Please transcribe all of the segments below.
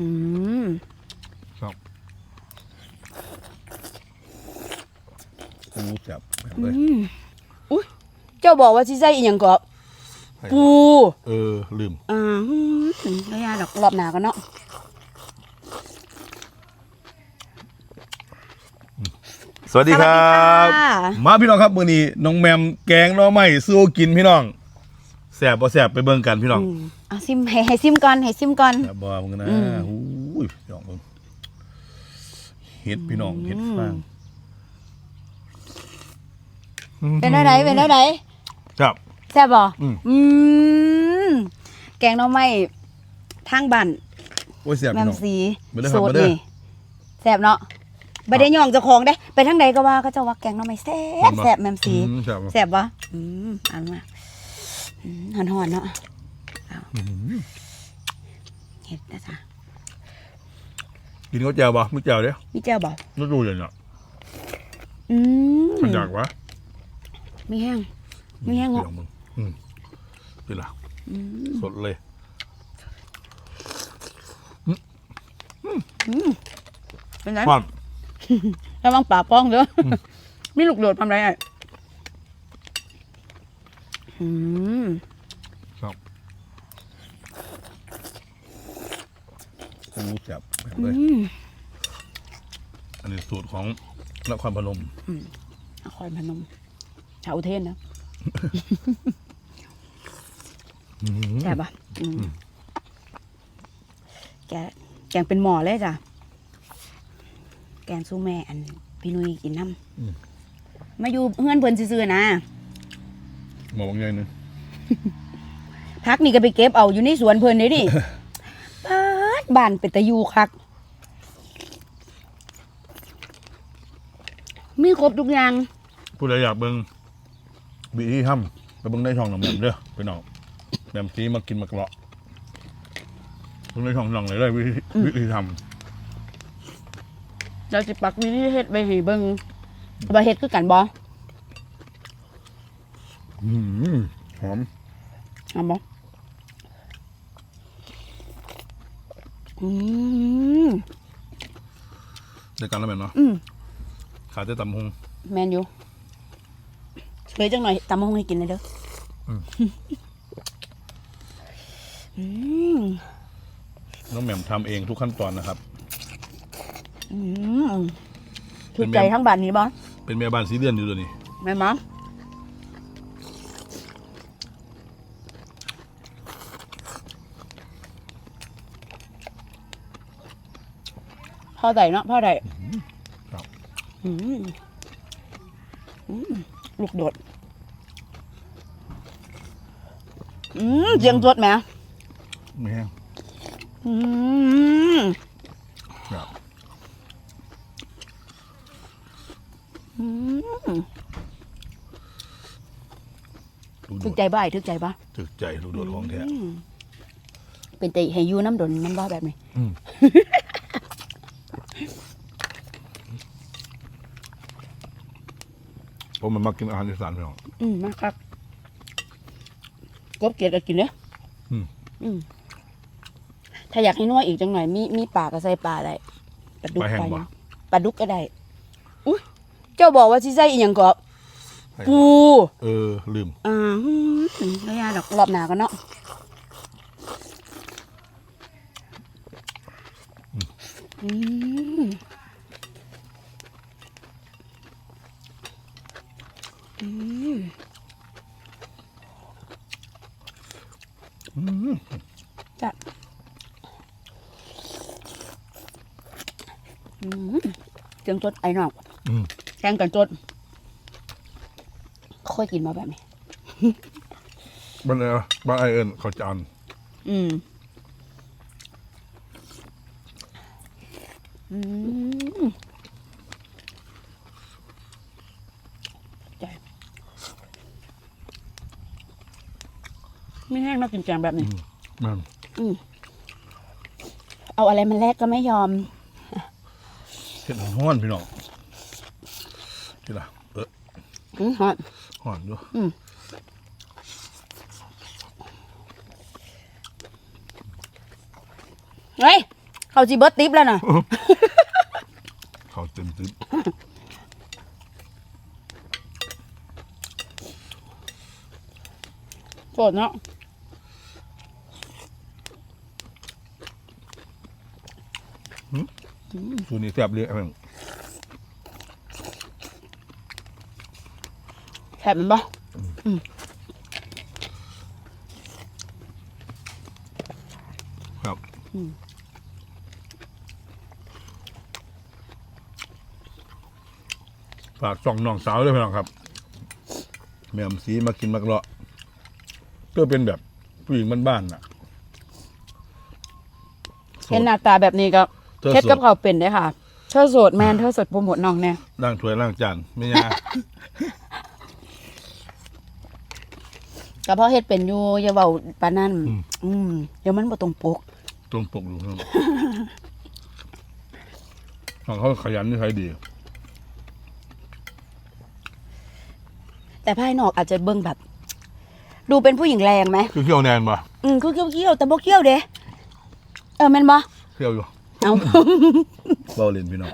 อืมครับปูจับแบบเลยอืมอุ้ยเจ้าบอกว่าสิใส่อีหยังก็ปูเออ ลืมอ่าอืมไม่ยากดอกรอบหน้ากันเนาะสวัสดีครับสวัสดีค่ะมาพี่น้องครับมื้อนี้น้องแมมแกงหน่อไม้สู้กินพี่น้องแซ่บบ่แซ่บไปเบิ่งกันพี่น้องอืม เอาซิมให้ให้ซิมก่อนให้ซิมก่อนแซ่บบ่มึงนะอืมอู้ยพี่น้องเบิ่งเฮ็ดพี่น้องเฮ็ดฟางเป็นอะไรเป็นอะไรครับ แซ่บบ่อืม อืมแกงหน่อไม้ทางบ้านโอ้ยแซ่บแมพี่มน้อง สีมาเด้อครับสูตมารเด้อ นี่แซ่บเนาะบ่ได้ย่องเจ้าของเด้ ไปทางใดก็ว่าก็เจะว่าแกงหน่อไม้แซ่บแซ่บแมมสี อืมแซ่บบ่แซ่บบ่อืมเอันมาอืมหอนๆเนาะ เอาอืมเฮ็ดนะจ๊ะกินข้าวแจ่วบ่มื้อแจ่วเด้อมีเจ้าบ่นึกดูเลยเนาะอืมมันอยากวะมีแห้ง มีแห้งเหรอพี่น้องมึงอืมนี่ล่ะอืมสดเลยเป็นไรความระวังปากป้องเด้ออมีลูกโดดทำไรอะอืม ครับ ปูจับแบบอืเลยมอันนี้สูตรของนครพนมนครพนมชาวอุเทนนะแซ่บปะอืมแกแกงเป็นหมอเลยจ้ะ แกงสู้แม่อันพี่นุ้ยกินน้อืมำมาอยู่เพื่อนเพิ่นซื่อๆนะหมอบางอย่างหนึงพักนี่ก็ไปเก็บเอาอยู่ในสวนเพิ่นเลยดิบ้าน บ้านเป็นตะยูคัก มีครบทุกอย่าง ผู้ใดอยากเบิ่งวิธีทำไปเบิ่งในช่องหนังแหม่มเด้อไปน้องแหม่มซีมากินมากเลาะเบิ่งในช่องหนังเลยเลยวิธีวิธีทเราสิปักวิธีเฮ็ดไปให้เบิ่งว่าเฮ็ดคือกันบ่ำอืมหอม เอาบ่ อืมในการแล้วแม่นเนาะอืมขาดแต่ตำหง แม่นอยู่เคยจังหน่อยตำมะฮงให้กินเลยเด้ออม อืมน้องแหม่มทำเองทุกขั้นตอนนะครับ อืมถูกใจทั้งบ้านนี้บ่เป็นแม่บ้านสีเดือนอยู่ตัวนี้ แม่นบ่ พ่อใดเนาะพ่อใดครับอืมอืมลูกโดด อืมเจียงจดไหมไม่แห้งอืมครับอืมลูกโดถึกดใจบ่ายถึกใจบ่ถึกใจลูกโดดของแท้อืมเป็นแต่ให้อยูน้ำดนน้ำบ่แบบนี้ อืม ผมมันมากินอาหารอีสานพี่น้อง อืมมาครับกบเกียดก็กินเด้ออมอืม ถ้าอยากให้นัวอีกจังหน่อย มีมีปลาก็ใส่ปลาได้ปลาดุกปลาแห้งปลาหบ่ยังปลาดุกก็ได้อุ้ยเจ้าบอกว่าสิใส่อีหยังก็ปู เออ ลืม อ่าอืมไม่ยากดอกรอบหน้ากันเนาะอืมอืม อืม จ้ะอืม เจียงจดไอ้นอกอืมแกงกันจดค่อยกินมาแบบนี้ บ้านอะไรวะบ้านไอเอิญเขาจานอืม อืมใจไม่แห้งน่ากินแกงแบบนี้ มัน เอาอะไรมาแลกก็ไม่ยอมเห็ดห้อนพี่น้องนี่ล่ะเอออืมฮะห้อนด้วยเฮ้ยเขาจีเบิร์ตติปแล้วนะเขาเต็มติ๊บโสดเนาะ สูตรนี้แซ่บเลยครับแถบมันปะครับฝากส่องน้องสาวด้วยพี่น้องครับ แม่มสีมากินมักเลาะเพื่อเป็นแบบผู้หญิงบ้านๆน่ะโสเห็นดหน้าตาแบบนี้ก็ เธอเฮ็ดโสกับดเขาวเป็นได้อค่ะ เธอโสดแมนเธอโสดโปรโมทน้องแน่ล้างถ้วยล้างจานไม่ยากก็เพราะเฮ็ดเป็นอยู่อย่าเว้าปานนั้นอืมเดี๋ยวมันบ่ตรงปกตรงปกอยู่ครับของเขาขยันนี่ใช้ดี แต่ภายนอกอาจจะเบิ่งแบบ ดูเป็นผู้หญิงแรงไหมคือเขี้ยวแนนปะอืมคือเกี้ยวๆแต่บ่เกี้ยวเด้เออแม่นบ่เขี้ยวอยู่ เอาเบาเล่นพี่น้อง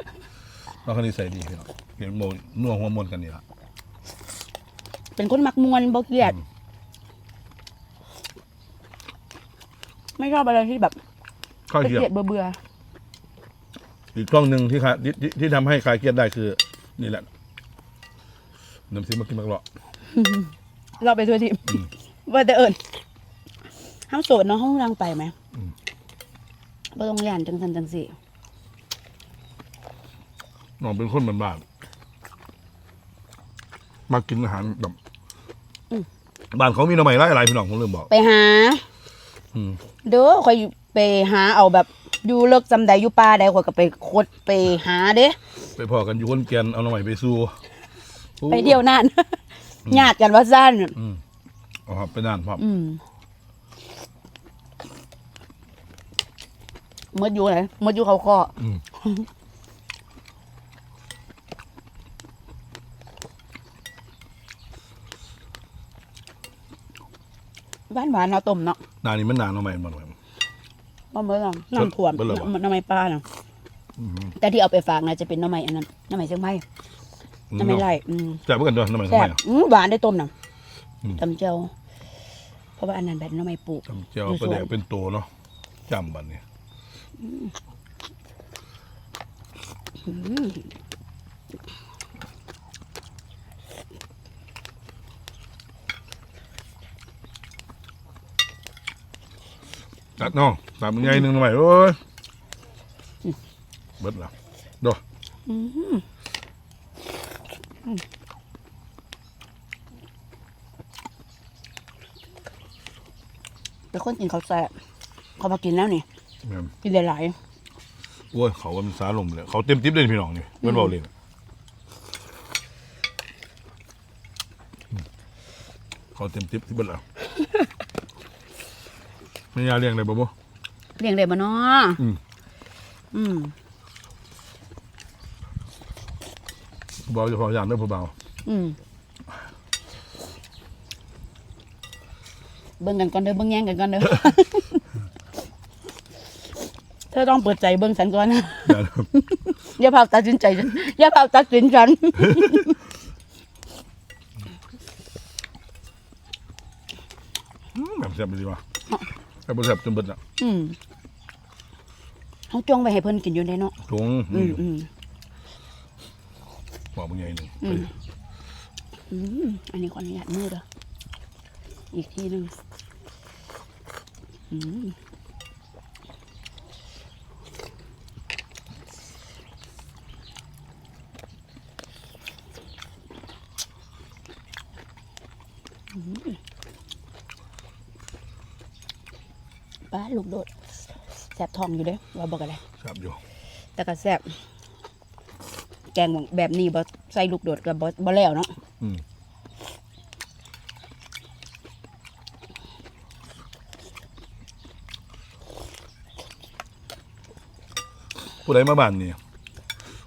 เราคนนี้ใส่ดีพี่น้องเห็นโมนัวหัวมนกันนี่ละเป็นคนมักมวนบ่เกลียด ไม่ชอบอะไรที่แบบข้าวเกเกียลียดเบื่ออีกกล้องหนึ่งที่คาที่ที่ที่ทำให้คลายเครียดได้คือ นี่แหละน้ำซีมากินมักเลาะๆเราไปทัวร์ทีว่าแต่เอิญเฮาโสดเนาะเฮารังไปไหม บ่ต้องย่านจังซั่นจังซี่น้องเป็นคนบ้านๆมากินอาหารแบบบ้านเขามีหน้ำใหม่หลายๆพี่น้องผมลืมบอก ไปหาอืมเด้อข่อยไปหาเอาแบบอยู่เลิกจำใดอยู่ป่าใดข่อยก็ไปคดไปหาเด้ไปพอกันอยู่คนแกนเอาหน้ำใหม่ไปสู้โอ้ไปเที่ยวนั่นญาติกันว่าซั่นอืมเอาครับไปนานพร้ อมอืมหมดอยู่ไหนหมดอยู่เขาคออืมบ้านหวานเนาะต้มเนาะนานนี้มันนานหน้ำใหม่มาหน่อยบ่เมื่อน้ำน้ำท่วมเบิดแล้วเหรอ น้ำน้ำไม้ปลาเนาะอืมแต่ที่เอาไปฝากนะจะเป็นน้ำไม้อันนั้นน้ำไม้เชียงไม้น้ำไม้ไร่อืมแซ่บเหมือนกันด้วยหน้ำใหม่หน้ำแซ่ใหบม่อืมหวานได้ต้มน่ะอืมตำเจียวเพราะว่าอันนั้นแบบน้ำไม้ปลูก จำเจียวอยู่ประแดกสวนเป็นโตเนาะจำบันนี้ จัดน้องตามมันไงหนึ่งหน่อยโอ้ยเบิดละดูเป็นคนกินเขาวแซ่บเขามากินแล้วนี่แม่น กินหลายโอ้ยเขาว่ามันสาลมเลยเขาเต็มทิปเลยพี่น้องนี่เบิดเบาเลยเขาเต็มทิปที่เบิดแล้วไม่ยาเลี้ยงเลยบ่บ่ๆเลี้ยงได้บ่เนาะอืมอืมผู้เบาจะพอยามเด้อผู้เบาอืมเบิ่งกันก่อนเด้อเบิ่งแย่งกันก่อนเด้อเธอต้องเปิดใจเบิ่งฉันก่อนนะได้ครับอย่าพาตัดสินใจฉันอย่าพาตัดสินฉันอืมแบบแซ่บดีว่ะแซ่บบ่แซ่บจนเบิดอะอืมเขาจงไปให้เพิ่นกินอยู่ได้เนาะถุงอืนี่มอืมบอกมึงไงหนึ่งอืมอืมอันนี้ขออนุญาตมือเด้ออีกทีหนึ่งอืม ป้าลูกโดดแสบท้องอยู่เด้อว่าบอกอะไรแซ่บอยู่ แต่ก็แซ่บแกงแบบนี้บ่ใส่ลูกโดดกับบ่บ่แล้วเนาะอืมผู้ใดมาบ้านนี่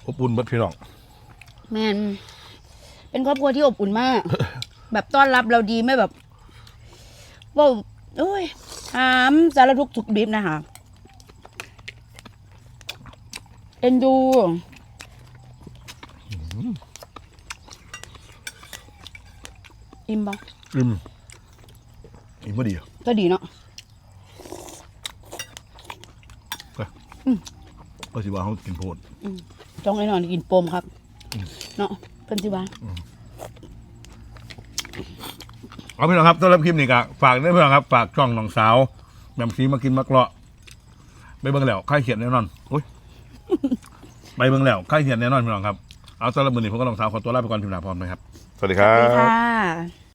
อบอุ่นเบิดพี่น้องแมนเป็นครอบครัวที่อบอุ่นมาก แบบต้อนรับเราดีไม่แบบว่าโอ้ยถามสารทุกข์สุขดิบนะคะเอ็นดูอิ่มปะอิ่มอิ่มพอดีอะก็ดีเนาะก็สิว่าเขากินโพดจ้องไอ้นอนกินปมครับ เนาะเพิ่นสิว่า เอาพี่น้องครับสำหรับคลิปนี้ก็ฝากด้วยพี่น้องครับฝากช่องน้องสาวแม่มซีมากินมะเกราะไปเบิ่งแล้วค่ายเขียนแน่นอนโอ้ยไปเบิ่งแล้วค่ายเขียนแน่นอนพี่น้องครับเอาสำหรับมือนี้ผมก็น้องสาวขอตัวลาไปก่อนพิมพ์ลาพร้อมนะครับ สวัสดีครัสวัสดีบ ค่ะ